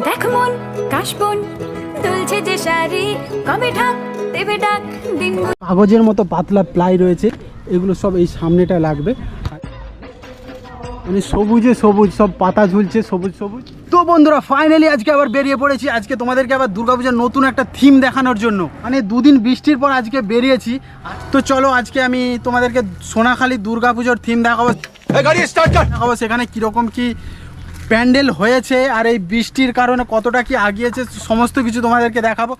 দেখ মন কাশবন দুলছে যে শাড়ি কবে ঢাক দেবে ডাক দিন কাগজের মতো পাতলা প্লাই রয়েছে এগুলো সব এই সামনেটা লাগবে। মানে সবুজে সবুজ সব পাতা ঝুলছে সবুজ সবুজ। তো বন্ধুরা ফাইনালি আজকে আবার বেরিয়ে পড়েছি। আজকে তোমাদেরকে আবার দুর্গাপূজার নতুন একটা থিম দেখানোর জন্য। মানে দুদিন বৃষ্টির পর আজকে বেরিয়েছি। তো চলো আজকে আমি তোমাদেরকে সোনাখালী দুর্গাপুজোর থিম দেখাবো। দেখাবো সেখানে কীরকম কি প্যান্ডেল হয়েছে আর এই বৃষ্টির কারণে কতটা কি আগিয়েছে সমস্ত কিছু তোমাদেরকে দেখাবো।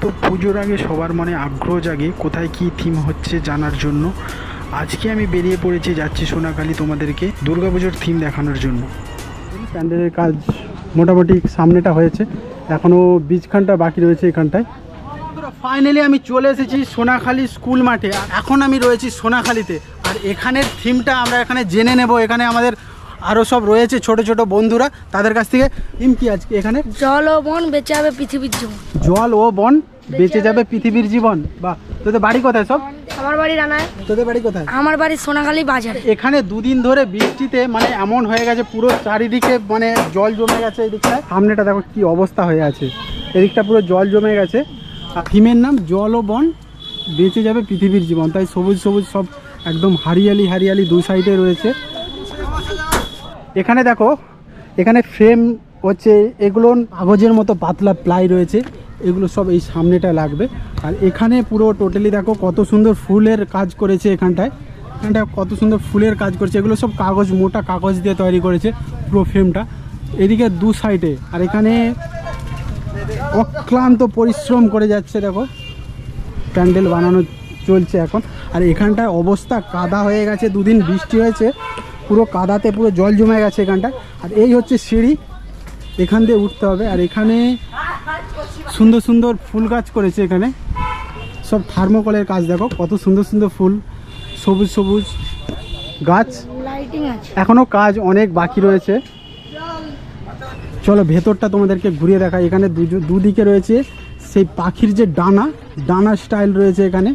তো পুজোর আগে সবার মনে আগ্রহ জাগে কোথায় কি থিম হচ্ছে জানার জন্য। আজকে আমি বেরিয়ে পড়েছি, যাচ্ছি সোনাখালী তোমাদেরকে দুর্গাপুজোর থিম দেখানোর জন্য। প্যান্ডেলের কাজ মোটামুটি সামনেটা হয়েছে, এখনও বীজখানটা বাকি রয়েছে এখানটায়। ফাইনালি আমি চলে এসেছি সোনাখালী স্কুল মাঠে। আর এখন আমি রয়েছি সোনাখালীতে। আর এখানের থিমটা আমরা এখানে জেনে নেব। এখানে আমাদের আরও সব রয়েছে ছোট ছোট বন্ধুরা। তাদের কাছ থেকে থিম কি আজকে এখানে? জল ও বন বেঁচে যাবে পৃথিবীর জীবন। জল ও বন বেঁচে যাবে পৃথিবীর জীবন। বা তোদের বাড়ি কোথায় সব? আমার বাড়ি রানায়। তোদের বাড়ি কোথায়? আমার বাড়ি সোনাখালী বাজারে। এখানে দুদিন ধরে বৃষ্টিতে মানে এমন হয়ে গেছে পুরো চারিদিকে মানে জল জমে গেছে এই দিকটায় সামনেটা দেখো কি অবস্থা হয়ে আছে। এদিকটা পুরো জল জমে গেছে। থিমের নাম জল ও বন। বেঁচে যাবে পৃথিবীর জীবন। তাই সবুজ সবুজ সব একদম হারিয়ালি হারিয়ালি দু সাইডে রয়েছে। এখানে দেখো, এখানে ফ্রেম হচ্ছে, এগুলো কাগজের মতো পাতলা প্লাই রয়েছে। এগুলো সব এই সামনেটা লাগবে। আর এখানে পুরো টোটালি দেখো কত সুন্দর ফুলের কাজ করেছে এখানটায়। এখানটায় কত সুন্দর ফুলের কাজ করেছে। এগুলো সব কাগজ, মোটা কাগজ দিয়ে তৈরি করেছে পুরো ফ্রেমটা এদিকে দু সাইডে আর এখানে অক্লান্ত পরিশ্রম করে যাচ্ছে দেখো। প্যান্ডেল বানানো চলছে এখন। আর এখানটায় অবস্থা কাদা হয়ে গেছে দুদিন বৃষ্টি হয়েছে। পুরো কাদাতে পুরো জল জমে গেছে এখানটায়। আর এই হচ্ছে সিঁড়ি এখান দিয়ে উঠতে হবে। আর এখানে সুন্দর সুন্দর ফুল গাছ করেছে এখানে। সব থার্মোকলের কাজ দেখো কত সুন্দর সুন্দর ফুল সবুজ সবুজ গাছ। এখনও কাজ অনেক বাকি রয়েছে। চলো ভেতরটা তোমাদেরকে ঘুরিয়ে দেখা এখানে দুদিকে রয়েছে সেই পাখির যে ডানা ডানা স্টাইল রয়েছে এখানে।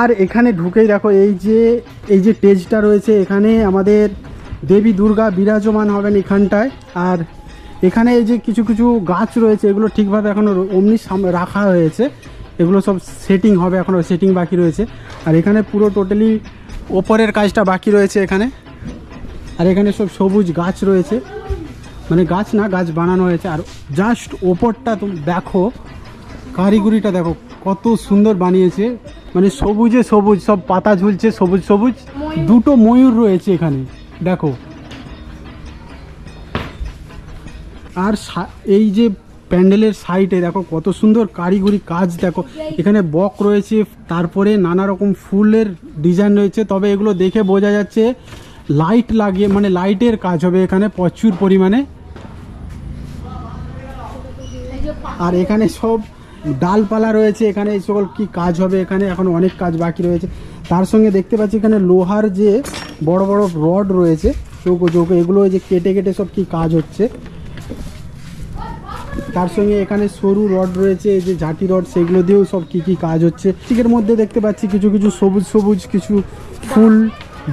আর এখানে ঢুকেই দেখো এই যে এই যে টেজটা রয়েছে এখানে আমাদের দেবী দুর্গা বিরাজমান হবেন এখানটায়। আর এখানে এই যে কিছু কিছু গাছ রয়েছে, এগুলো ঠিকভাবে এখনও অমনি রাখা হয়েছে। এগুলো সব সেটিং হবে এখনও সেটিং বাকি রয়েছে। আর এখানে পুরো টোটালি ওপরের কাজটা বাকি রয়েছে এখানে। আর এখানে সব সবুজ গাছ রয়েছে। মানে গাছ না গাছ বানানো হয়েছে। আর জাস্ট ওপরটা তুমি দেখো কারিগরিটা দেখো কত সুন্দর বানিয়েছে। মানে সবুজে সবুজ সব পাতা ঝুলছে সবুজ সবুজ। দুটো ময়ূর রয়েছে এখানে দেখো। আর এই যে প্যান্ডেলের সাইডে দেখো কত সুন্দর কারিগরি কাজ দেখো। এখানে বক রয়েছে তারপরে নানা রকম ফুলের ডিজাইন রয়েছে তবে এগুলো দেখে বোঝা যাচ্ছে লাইট লাগিয়ে মানে লাইটের কাজ হবে এখানে প্রচুর পরিমাণে। আর এখানে সব ডালপালা রয়েছে, এখানে এই সকল কি কাজ হবে, এখানে এখন অনেক কাজ বাকি রয়েছে। তার সঙ্গে দেখতে পাচ্ছি এখানে লোহার যে বড় বড় রড রয়েছে, চৌকো চৌকো, এগুলো যে কেটে কেটে সব কি কাজ হচ্ছে। তার সঙ্গে এখানে সরু রড রয়েছে, এই যে ঝাঁটি রড, সেগুলো দিয়েও সব কি কি কাজ হচ্ছে। ঠিকের মধ্যে দেখতে পাচ্ছি কিছু কিছু সবুজ সবুজ কিছু ফুল,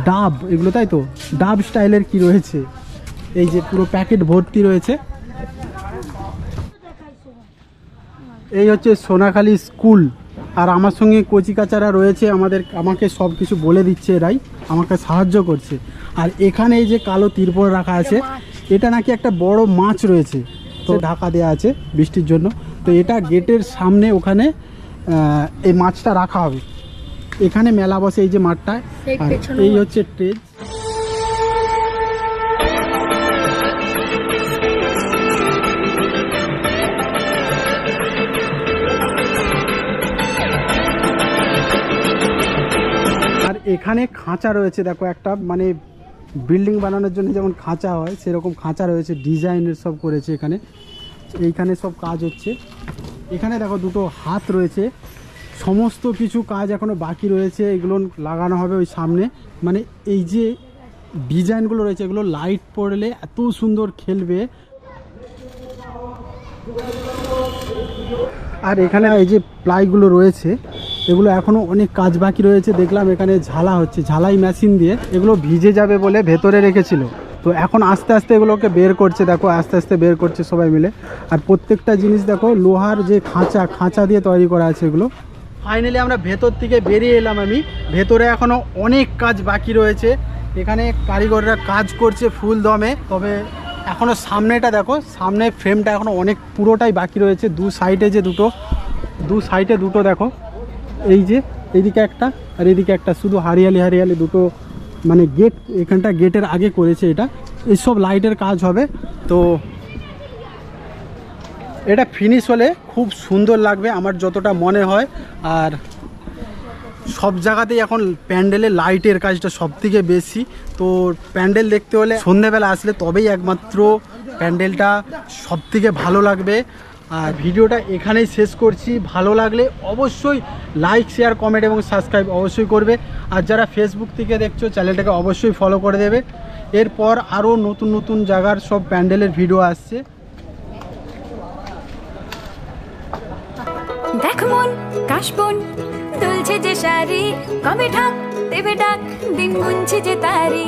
ডাব, এগুলো তাই তো? ডাব স্টাইলের কি রয়েছে? এই যে পুরো প্যাকেট ভর্তি রয়েছে। এই হচ্ছে সোনাখালী স্কুল। আর আমার সঙ্গে কচিকাচারা রয়েছে আমাদের আমাকে সব কিছু বলে দিচ্ছে এরাই আমাকে সাহায্য করছে। আর এখানে এই যে কালো তিরপল রাখা আছে এটা নাকি একটা বড় মাছ রয়েছে তো ঢাকা দেওয়া আছে বৃষ্টির জন্য। তো এটা গেটের সামনে ওখানে এই মাছটা রাখা হবে। এখানে মেলা বসে এই যে মাঠটায় আর এই হচ্ছে ট্রেন। এখানে খাঁচা রয়েছে, দেখো একটা মানে বিল্ডিং বানানোর জন্য যেমন খাঁচা হয়, সেরকম খাঁচা রয়েছে, ডিজাইনের সব করেছে এখানে। এইখানে সব কাজ হচ্ছে। এখানে দেখো দুটো হাত রয়েছে। সমস্ত কিছু কাজ এখনও বাকি রয়েছে, এগুলো লাগানো হবে ওই সামনে। মানে এই যে ডিজাইনগুলো রয়েছে, এগুলো লাইট পড়লে এত সুন্দর খেলবে। আর এখানে এই যে প্লাইগুলো রয়েছে এগুলো এখনও অনেক কাজ বাকি রয়েছে, দেখলাম এখানে ঝালা হচ্ছে, ঝালাই মেশিন দিয়ে এগুলো ভিজে যাবে বলে ভেতরে রেখেছিল। তো এখন আস্তে আস্তে এগুলোকে বের করছে, দেখো আস্তে আস্তে বের করছে সবাই মিলে। আর প্রত্যেকটা জিনিস দেখো, লোহার যে খাঁচা খাঁচা দিয়ে তৈরি করা আছে এগুলো। ফাইনালি আমরা ভেতর থেকে বেরিয়ে এলাম আমি। ভেতরে এখনও অনেক কাজ বাকি রয়েছে। এখানে কারিগররা কাজ করছে ফুল দমে, তবে এখনও সামনেটা দেখো, সামনে ফ্রেমটা এখনও অনেক পুরোটাই বাকি রয়েছে। দু সাইডে যে দুটো, দু সাইডে দুটো দেখো। এই যে, এইদিকে একটা, আর এদিকে একটা, শুধু হারিয়ালি হারিয়ালি দুটো মানে গেট এখানটা গেটের আগে করেছে এটা। এইসব লাইটের কাজ হবে। তো এটা ফিনিশ হলে খুব সুন্দর লাগবে আমার যতটা মনে হয়। আর সব জায়গাতেই এখন প্যান্ডেলে লাইটের কাজটা সব থেকে বেশি। তো প্যান্ডেল দেখতে হলে সন্ধেবেলা আসলে তবেই একমাত্র প্যান্ডেলটা সব থেকে ভালো লাগবে। আর ভিডিওটা এখানেই শেষ করছি। ভালো লাগলে অবশ্যই লাইক শেয়ার কমেন্ট এবং সাবস্ক্রাইব অবশ্যই করবে। আর যারা ফেসবুক থেকে দেখছ চ্যানেলটাকে অবশ্যই ফলো করে দেবে। এরপর আরও নতুন নতুন জায়গার সব প্যান্ডেলের ভিডিও আসছে। দেখ কাশবন যে শাড়ি কবে ঠাক দেবে দিন গুনছে যে তারি।